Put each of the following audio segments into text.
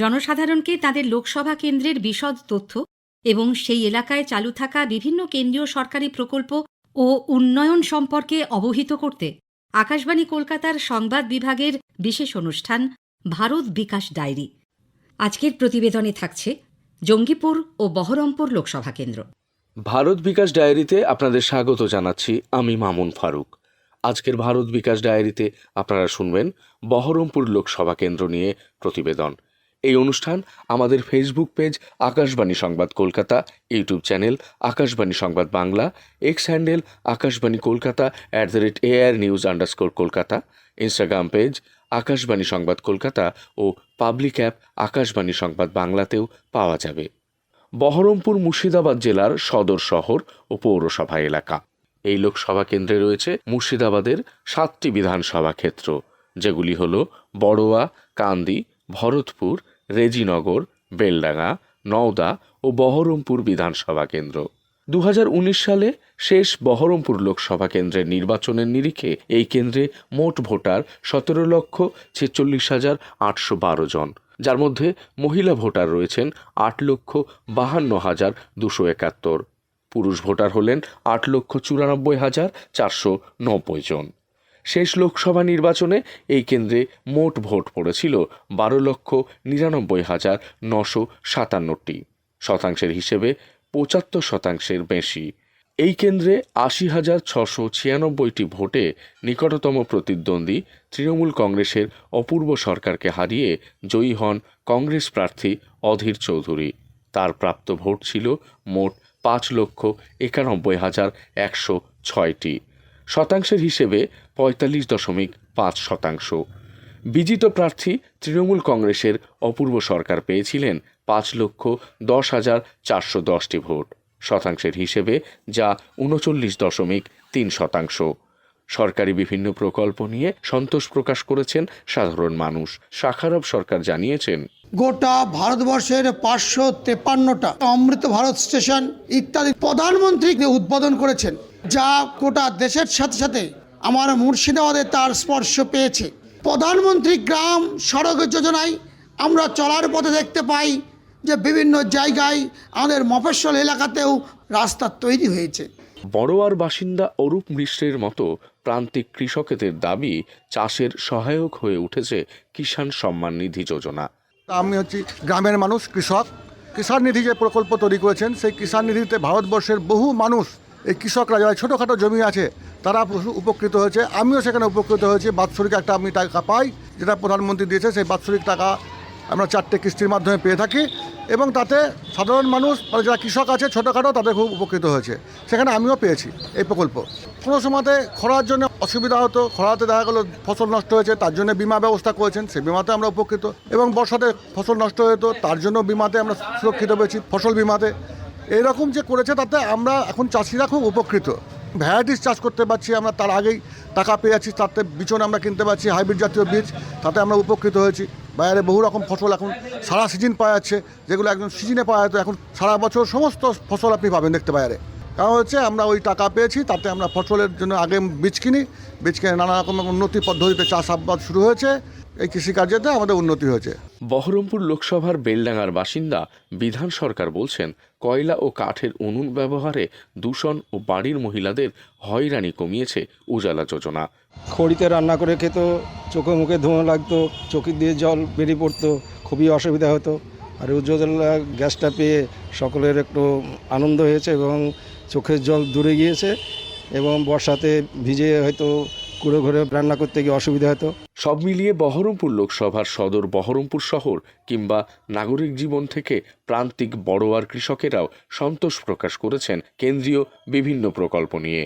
জনসাধারণকে তাদের লোকসভা কেন্দ্রের বিশদ তথ্য এবং সেই এলাকায় চালু থাকা বিভিন্ন কেন্দ্রীয় সরকারি প্রকল্প ও উন্নয়ন সম্পর্কে অবহিত করতে আকাশবাণী কলকাতার সংবাদ বিভাগের বিশেষ অনুষ্ঠান ভারত বিকাশ ডায়েরি। আজকের প্রতিবেদনে থাকছে জঙ্গিপুর ও বহরমপুর লোকসভা কেন্দ্র। ভারত বিকাশ ডায়েরিতে আপনাদের স্বাগত জানাচ্ছি, আমি মামুন ফারুক। আজকের ভারত বিকাশ ডায়েরিতে আপনারা শুনবেন বহরমপুর লোকসভা কেন্দ্র নিয়ে প্রতিবেদন। এই অনুষ্ঠান আমাদের ফেসবুক পেজ আকাশবাণী সংবাদ কলকাতা ইউটিউব চ্যানেল আকাশবাণী সংবাদ Bangla X handle Akashvani Kolkata at the rate air news underscore Kolkata Instagram page Akashvani সংবাদ কলকাতা ও পাবলিক অ্যাপ আকাশবাণী সংবাদ বাংলাতেও পাওয়া যাবে। বহরমপুর মুর্শিদাবাদ জেলার সদর শহর ও পৌরসভা এলাকা। এই লোকসভা কেন্দ্রে রয়েছে মুর্শিদাবাদের সাতটি বিধানসভা ক্ষেত্র, যেগুলি হল বড়োয়া, কান্দি, ভরতপুর, রেজিনগর, বেলডাঙ্গা, নওদা ও বহরমপুর বিধানসভা কেন্দ্র। দু হাজার উনিশ সালে শেষ বহরমপুর লোকসভা কেন্দ্রের নির্বাচনের নিরিখে এই কেন্দ্রে মোট ভোটার সতেরো লক্ষ ছেচল্লিশ হাজার আটশো বারো জন, যার মধ্যে মহিলা ভোটার রয়েছেন আট লক্ষ বাহান্ন হাজার দুশো একাত্তর। পুরুষ ভোটার হলেন আট লক্ষ চুরানব্বই হাজার চারশো নব্বই জন। শেষ লোকসভা নির্বাচনে এই কেন্দ্রে মোট ভোট পড়েছিল বারো লক্ষ নিরানব্বই হাজার নশো সাতান্নটি। শতাংশের হিসেবে পঁচাত্তর শতাংশের বেশি। এই কেন্দ্রে আশি হাজার ছশো ছিয়ানব্বইটি ভোটে নিকটতম প্রতিদ্বন্দ্বী তৃণমূল কংগ্রেসের অপূর্ব সরকারকে হারিয়ে জয়ী হন কংগ্রেস প্রার্থী অধীর চৌধুরী। তার প্রাপ্ত ভোট ছিল মোট পাঁচ লক্ষ একানব্বই হাজার একশো ছয়টি। শতাংশের হিসেবে পঁয়তাল্লিশ দশমিক পাঁচ শতাংশ। বিজিত প্রার্থী তৃণমূল কংগ্রেসের অপূর্ব সরকার পেয়েছিলেন পাঁচ লক্ষ দশ হাজার চারশো দশটি ভোট। শতাংশের হিসেবে যা উনচল্লিশ দশমিক তিন শতাংশ। সরকারি বিভিন্ন প্রকল্প নিয়ে সন্তোষ প্রকাশ করেছেন সাধারণ মানুষ। শাখারব সরকার জানিয়েছেন গোটা ভারতবর্ষের পাঁচশো তেপান্নটা অমৃত ভারত স্টেশন ইত্যাদি প্রধানমন্ত্রী উদ্বোধন করেছেন, যা গোটা দেশের সাথে সাথে আমার মুর্শিদাবাদে তার স্পর্শ পেয়েছে। প্রধানমন্ত্রী গ্রাম সড়ক যোজনায় আমরা চলার পথে দেখতে পাই যে বিভিন্ন জায়গায় আমাদের মফস্বল এলাকাতেও রাস্তা তৈরি হয়েছে। বড়োয়ার বাসিন্দা অরূপ মিশ্রের মতো প্রান্তিক কৃষকেদের দাবি চাষের সহায়ক হয়ে উঠেছে কিষাণ সম্মান নিধি যোজনা। আমি হচ্ছি গ্রামের মানুষ, কৃষক। কিষাণ নিধি যে প্রকল্প তৈরি করেছেন, সেই কিষাণ নিধিতে ভারতবর্ষের বহু মানুষ, এই কৃষকরা যারা ছোটোখাটো জমি আছে, তারা উপকৃত হয়েছে। আমিও সেখানে উপকৃত হয়েছি। বাৎসরিক একটা আমি টাকা পাই, যেটা প্রধানমন্ত্রী দিয়েছে, সেই বাৎসরিক টাকা আমরা চারটে কিস্তির মাধ্যমে পেয়ে থাকি এবং তাতে সাধারণ মানুষ মানে যারা কৃষক আছে ছোটোখাটো তাদের খুব উপকৃত হয়েছে। সেখানে আমিও পেয়েছি এই প্রকল্প। কোনো সময়তে খরার জন্য অসুবিধা হতো, খরাতে দেখা গেলো ফসল নষ্ট হয়েছে, তার জন্য বিমা ব্যবস্থা করেছেন, সেই বিমাতে আমরা উপকৃত। এবং বর্ষাতে ফসল নষ্ট হতো তার জন্য বিমাতে আমরা সুরক্ষিত পেয়েছি, ফসল বিমাতে। এইরকম যে করেছে তাতে আমরা এখন চাষিরা খুব উপকৃত। ভ্যারাইটিস চাষ করতে পারছি আমরা, তার আগেই টাকা পেয়ে তাতে বিচন আমরা কিনতে পারছি, হাইব্রিড জাতীয় বীজ, তাতে আমরা উপকৃত হয়েছি। বাইরে বহু রকম ফসল এখন সারা সিজন পাওয়া যাচ্ছে, যেগুলো একদম সিজনে পাওয়া যেত, এখন সারা বছর সমস্ত ফসল আপনি পাবেন দেখতে বাইরে। কারণ হচ্ছে আমরা ওই টাকা পেয়েছি, তাতে আমরা ফসলের জন্য আগে বীজ কিনি, বীজ কিনে নানা রকম উন্নতি পদ্ধতিতে চাষাবাদ শুরু হয়েছে। এই কৃষিকার্যতে আমাদের উন্নতি হয়েছে। বহরমপুর লোকসভার বেলডাঙ্গার বাসিন্দা বিধান সরকার বলছেন কয়লা ও কাঠের উনুন ব্যবহারে দূষণ ও বাড়ির মহিলাদের হয়রানি কমিয়েছে উজালা যোজনা। খড়িতে রান্না করে খেত চোখে মুখে ধোঁয়া লাগতো চোখে দিয়ে জল বেরিয়ে পড়তো খুবই অসুবিধা হতো। আর উজ্জ্বলা গ্যাসটা পেয়ে সকলের একটু আনন্দ হয়েছে এবং চোখের জল দূরে গিয়েছে এবং বর্ষাতে ভিজে হয়তো কুড়ো ঘরে রান্না করতে গিয়ে অসুবিধা হতো। সব মিলিয়ে বহরমপুর লোকসভার সদর বহরমপুর শহর কিংবা নাগরিক জীবন থেকে প্রান্তিক বড়োয়ার কৃষকেরাও সন্তোষ প্রকাশ করেছেন কেন্দ্রীয় বিভিন্ন প্রকল্প নিয়ে।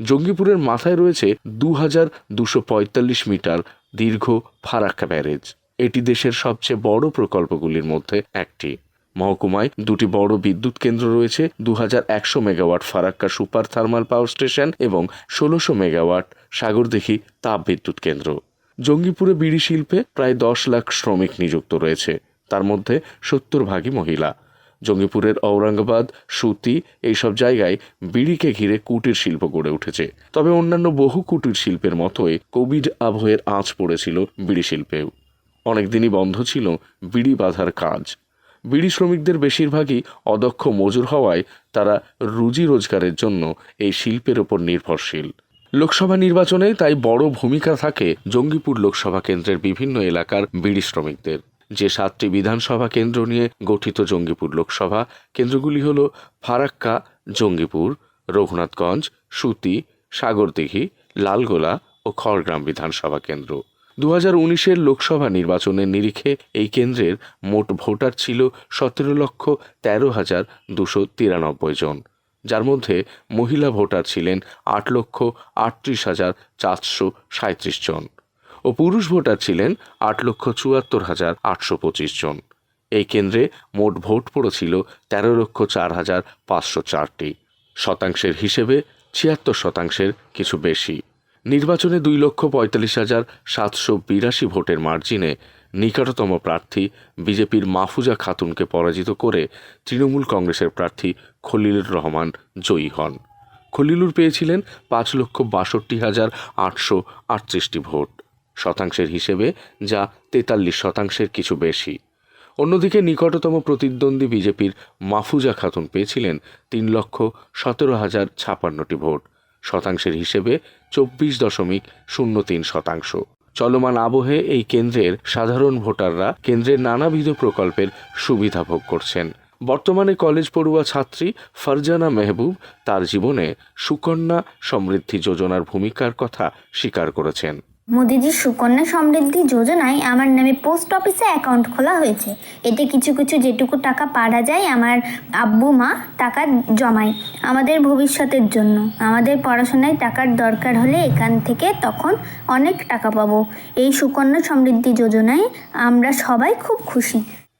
জঙ্গিপুরের মাথায় রয়েছে দু হাজার দুশো পঁয়তাল্লিশ মিটার দীর্ঘ ফারাক্কা ব্যারেজ। এটি দেশের সবচেয়ে বড় প্রকল্পগুলির মধ্যে একটি। মহকুমায় দুটি বড় বিদ্যুৎ কেন্দ্র রয়েছে দু হাজার একশো megawatt Farakka super thermal power station এবং ষোলোশো মেগাওয়াট সাগরদিঘি তাপ বিদ্যুৎ কেন্দ্র। জঙ্গিপুরে বিড়ি শিল্পে প্রায় দশ লাখ শ্রমিক নিযুক্ত রয়েছে, তার মধ্যে সত্তর ভাগই মহিলা। জঙ্গিপুরের ঔরঙ্গাবাদ, সুতি এইসব জায়গায় বিড়িকে ঘিরে কুটির শিল্প গড়ে উঠেছে। তবে অন্যান্য বহু কুটির শিল্পের মতোই কোভিড আবহের আঁচ পড়েছিল বিড়ি শিল্পেও। অনেকদিনই বন্ধ ছিল বিড়ি বাঁধার কাজ। বিড়ি শ্রমিকদের বেশিরভাগই অদক্ষ মজুর হওয়ায় তারা রুজি রোজগারের জন্য এই শিল্পের ওপর নির্ভরশীল। লোকসভা নির্বাচনে তাই বড় ভূমিকা থাকে জঙ্গিপুর লোকসভা কেন্দ্রের বিভিন্ন এলাকার বিড়ি শ্রমিকদের। যে সাতটি বিধানসভা কেন্দ্র নিয়ে গঠিত জঙ্গিপুর লোকসভা, কেন্দ্রগুলি হল ফারাক্কা, জঙ্গিপুর, রঘুনাথগঞ্জ, সুতি, সাগরদিঘি, লালগোলা ও খড়গ্রাম বিধানসভা কেন্দ্র। দু হাজার উনিশের লোকসভা নির্বাচনের নিরিখে এই কেন্দ্রের মোট ভোটার ছিল সতেরো লক্ষ তেরো হাজার দুশো তিরানব্বই জন। যার মধ্যে মহিলা ভোটার ছিলেন আট লক্ষ আটত্রিশ হাজার চারশো সাঁত্রিশ জন ও পুরুষ ভোটার ছিলেন আট লক্ষ চুয়াত্তর হাজার আটশো পঁচিশ জন। এই কেন্দ্রে মোট ভোট পড়েছিল তেরো লক্ষ চার হাজার পাঁচশো চারটি। শতাংশের হিসেবে ছিয়াত্তর শতাংশের কিছু বেশি। নির্বাচনে দুই লক্ষ পঁয়তাল্লিশ হাজার সাতশো বিরাশি ভোটের মার্জিনে নিকটতম প্রার্থী বিজেপির মাহফুজা খাতুনকে পরাজিত করে তৃণমূল কংগ্রেসের প্রার্থী খলিলুর রহমান জয়ী হন। খলিলুর পেয়েছিলেন পাঁচ লক্ষ বাষট্টি হাজার আটশো আটত্রিশটি ভোট, শতাংশের হিসেবে যা তেতাল্লিশ শতাংশের কিছু বেশি। অন্যদিকে নিকটতম প্রতিদ্বন্দ্বী বিজেপির মাহফুজা খাতুন পেয়েছিলেন তিন লক্ষ সতেরো হাজার ছাপান্নটি ভোট শতাংশের হিসেবে চব্বিশ দশমিক শূন্য তিন শতাংশ। চলমান আবহে এই কেন্দ্রের সাধারণ ভোটাররা কেন্দ্রের নানাবিধ প্রকল্পের সুবিধা ভোগ করছেন। বর্তমানে কলেজ পড়ুয়া ছাত্রী ফারজানা মেহবুব তার জীবনে সুকন্যা সমৃদ্ধি যোজনার ভূমিকার কথা স্বীকার করেছেন। মোদিজির সুকন্যা সমৃদ্ধি যোজনায় আমার নামে পোস্ট অফিসে অ্যাকাউন্ট খোলা হয়েছে। এতে কিছু কিছু যেটুকু টাকা পাড়া যায় আমার আব্বু, মা টাকা জমায় আমাদের ভবিষ্যতের জন্য। আমাদের পড়াশোনায় টাকার দরকার হলে এখান থেকে তখন অনেক টাকা পাবো। এই সুকন্যা সমৃদ্ধি যোজনায় আমরা সবাই খুব খুশি।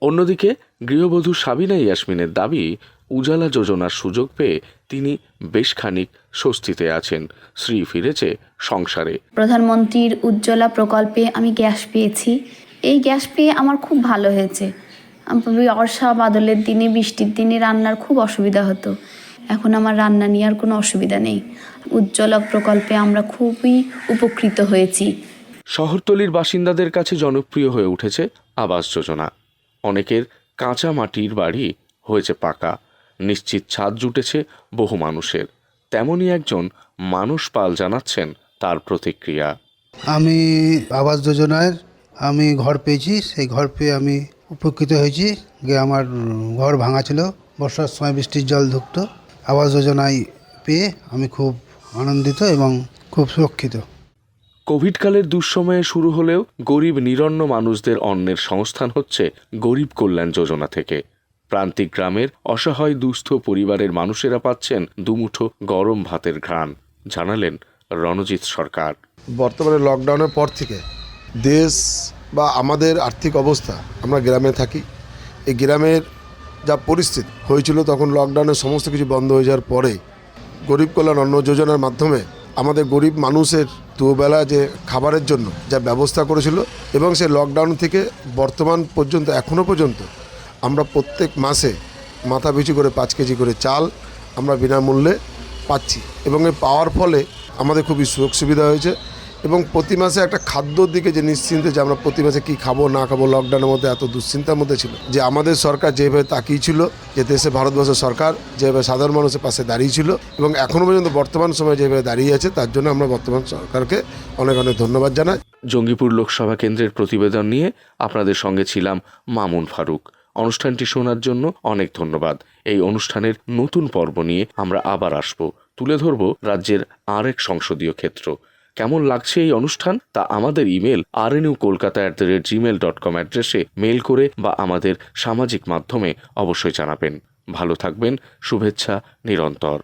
অন্যদিকে গৃহবধূ সাবিনা ইয়াসমিনের দাবি উজালা যোজনার সুযোগ পেয়ে তিনি বেশ খানিক স্বস্তিতে আছেন। শ্রী ফিরেছে সংসারে। প্রধানমন্ত্রীর উজ্জ্বলা প্রকল্পে আমি গ্যাস পেয়েছি। এই গ্যাস পেয়ে আমার খুব ভালো হয়েছে। বর্ষা বাদলের দিনে বৃষ্টির দিনে রান্নার খুব অসুবিধা হতো। এখন আমার রান্না নিয়ে আর কোনো অসুবিধা নেই। উজ্জ্বলা প্রকল্পে আমরা খুবই উপকৃত হয়েছি। শহরতলির বাসিন্দাদের কাছে জনপ্রিয় হয়ে উঠেছে আবাস যোজনা। অনেকের কাঁচা মাটির বাড়ি হয়েছে পাকা। নিশ্চিত ছাদ জুটেছে বহু মানুষের। তেমনই একজন মানুষ পাল জানাচ্ছেন তার প্রতিক্রিয়া। আমি আবাস যোজনার আমি ঘর পেয়েছি সেই ঘর পেয়ে আমি উপকৃত হয়েছি। যে আমার ঘর ভাঙা ছিল বর্ষার সময় বৃষ্টির জল ঢুকতো আবাস যোজনায় পেয়ে আমি খুব আনন্দিত এবং খুব সুরক্ষিত। কোভিডকালের দুঃসময়ে শুরু হলেও গরিব নিরন্ন মানুষদের অন্নের সংস্থান হচ্ছে গরিব কল্যাণ যোজনা থেকে। প্রান্তিক গ্রামের অসহায় দুস্থ পরিবারের মানুষেরা পাচ্ছেন দুমুঠো গরম ভাতের ঘ্রাণ, জানালেন রণজিৎ সরকার। বর্তমানে লকডাউনের পর থেকে দেশ বা আমাদের আর্থিক অবস্থা, আমরা গ্রামে থাকি। এই গ্রামের যা পরিস্থিতি হয়েছিল তখন লকডাউনের সমস্ত কিছু বন্ধ হয়ে যাওয়ার পরে গরিব কল্যাণ অন্ন যোজনার মাধ্যমে আমাদের গরিব মানুষের দুবেলা যে খাবারের জন্য যা ব্যবস্থা করেছিল এবং সেই লকডাউন থেকে বর্তমান পর্যন্ত এখনও পর্যন্ত আমরা প্রত্যেক মাসে মাথা পিছু করে পাঁচ কেজি করে চাল আমরা বিনামূল্যে পাচ্ছি এবং এই পাওয়ার ফলে আমাদের খুবই সুযোগ সুবিধা হয়েছে এবং প্রতি মাসে একটা খাদ্যর দিকে যে নিশ্চিন্তে যে আমরা প্রতি মাসে কী খাব, না খাব লকডাউনের মধ্যে এত দুশ্চিন্তার মধ্যে ছিল। যে আমাদের সরকার যেভাবে তাকিয়েছিল যে দেশে, ভারতবর্ষের সরকার যেভাবে সাধারণ মানুষের পাশে দাঁড়িয়েছিল এবং এখনও পর্যন্ত বর্তমান সময়ে যেভাবে দাঁড়িয়ে আছে, তার জন্য আমরা বর্তমান সরকারকে অনেক অনেক ধন্যবাদ জানাই। জঙ্গিপুর লোকসভা কেন্দ্রের প্রতিবেদন নিয়ে আপনাদের সঙ্গে ছিলাম মামুন ফারুক। অনুষ্ঠানটি শোনার জন্য অনেক ধন্যবাদ। এই অনুষ্ঠানের নতুন পর্ব নিয়ে আমরা আবার আসব। তুলে ধরব রাজ্যের আরেক সংসদীয় ক্ষেত্র। কেমন লাগছে এই অনুষ্ঠান? তা আমাদের email R N Kolkata at the rate Gmail dot com অ্যাড্রেসে মেল করে বা আমাদের সামাজিক মাধ্যমে অবশ্যই জানাবেন। ভালো থাকবেন। শুভেচ্ছা নিরন্তর।